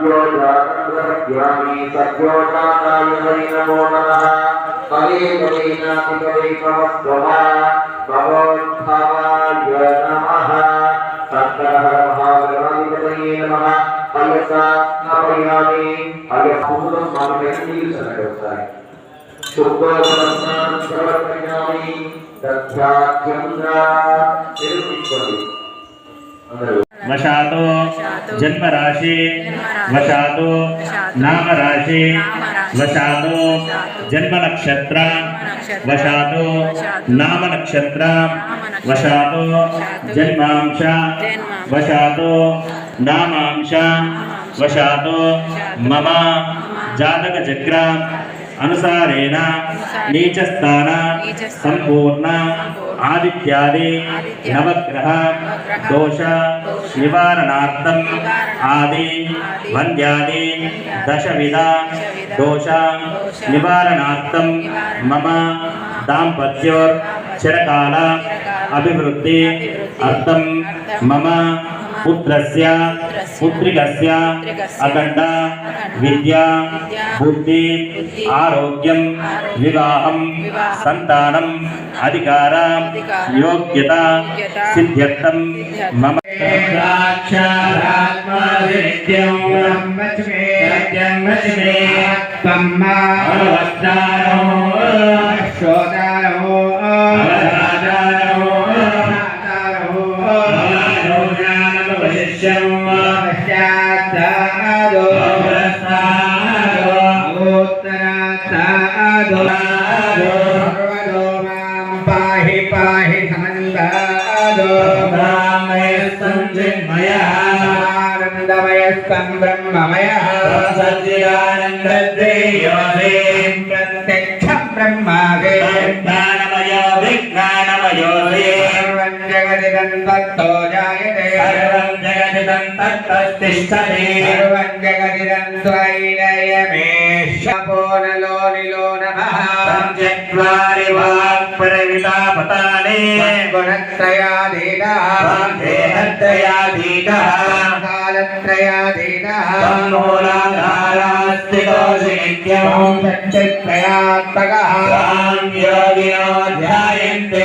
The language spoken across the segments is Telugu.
सत्योजाग्रसत्यामी सत्योजाकालहरि नमो नमः हरे कवीनातिकवैकवस्तवा भगवद्भवाय नमः सत्तरः महागणाधिपतये नमः अलसा स्थापयामि अलसूतं मानवेन्द्रिय सनकर्ता है शुद्धवर्णं सर्वकर्यामि दध्याख्यन्द्रा तिरुपिष्वति मशातो అందరూ వశాతో జన్మరాశి వశాతో నామరాశి వశాతో జన్మ నక్షత్ర వశాతో నామ నక్షత్ర వశాతో జన్మాంశ వశాతో నామాంశ వశాతో మమ జాతక చక్ర అనుసారేణ నీచస్థాన సంపూర్ణ ఆదిత్యాది నవగ్రహ దోష నివారణార్థం ఆది వంద్యాది దశవిధ దోష నివారణార్థం మమ దాంపత్యోర్ చిరకాల అభివృద్ధి అర్థం మమ పుత్రస్య पुत्रिकस्य अखण्ड विद्या बुद्धि आरोग्यम विवाहम संतानम अधिकार योग्यता सिद्ध्यर्थं मम పాహి సమందాదో బ్రాహ్మయస్తం చిన్మయః ఆనందమయస్తం బ్రహ్మమయః సత్యానందదేయోదే ప్రత్యక్షం బ్రహ్మాదే జ్ఞానమయో విజ్ఞానమయోదే సర్వం జగదిదం తత్తో జాయతే సర్వం జగదిదం తత్తతిష్టతి సర్వం జగదిదం త్వయినయమేషపోనలోనిలో నమః సంచత్వారి వాక్పరవితాపతానే గుణత్రయాధీనः దేహత్రయాధీతः కాలత్రయాధీనः తన్మూలాధారాస్తి కోశి నిత్యం సత్యత్రయాత్మకः యోగినో ధ్యాయంతి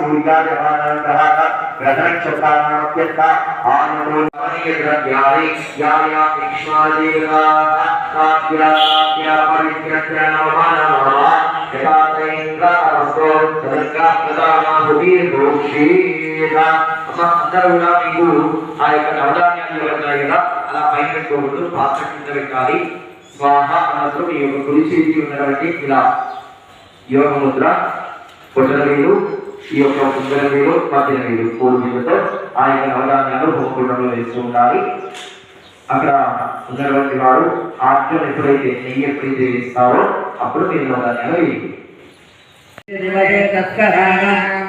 ముహూర్తకాలే అందరూ ఆ యొక్క నవధాన్యాలు కదా అలా పైన పెట్టుకోకూడదు పాత్ర కింద పెట్టాలి స్వాహ అన్నప్పుడు మీ యొక్క కుడి చేతి ఉన్నటువంటి ఇలా యోగముద్ర పొట్టల ఈ యొక్క ముద్ర వేలు మధ్యన వేలు పూర్వీలతో ఆ యొక్క నవధాన్యాలు హోమకుండంలో వేస్తూ ఉండాలి అక్కడ ఉన్నటువంటి వారు ఆజ్ఞలు ఎప్పుడైతే నెయ్యి ఎప్పుడైతే వేస్తారో అప్పుడు మీరు నవధాన్యాలు వేయండి.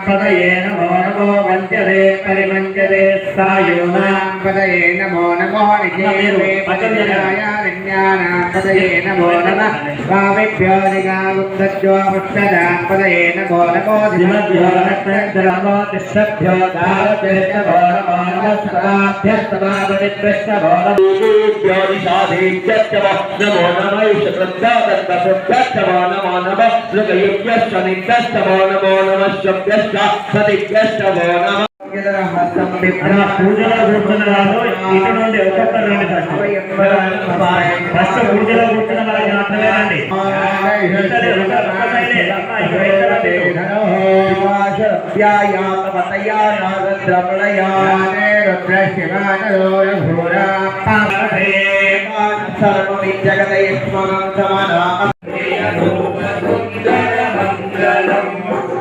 పదయే నమో నమో వంచరే పరిమంచరే సాయోనా పదయే నమో నమో నిజేవే పదయాయ విజ్ఞానాం పదయే నమో నమః స్వామిభ్యో దిగాముక్తజ్జో ముక్షదాం పదయే నమో నమో దిమభ్యో నక్షత్రమో తిష్టభ్యో దావతిష్టభో నమో నమః సదాభ్యస్తమావనిత్రిష్టభో నమో నమ నమో నమ ఋగయుభ్యశ్చ నిత్యశ్చమో నమో నమ శబ్దశ్చ సదిభ్యశ్చమో నమ అలా పూజలో కూర్చున్న వాళ్ళు ఇటు నుండి ఒక్కొక్కరు రండి ఫస్ట్. ఫస్ట్ పూజలో కూర్చున్న వాళ్ళకి మాత్రమే రండి. ఒక సైడే,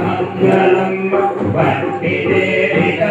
మంగళం. వంటి దేవిత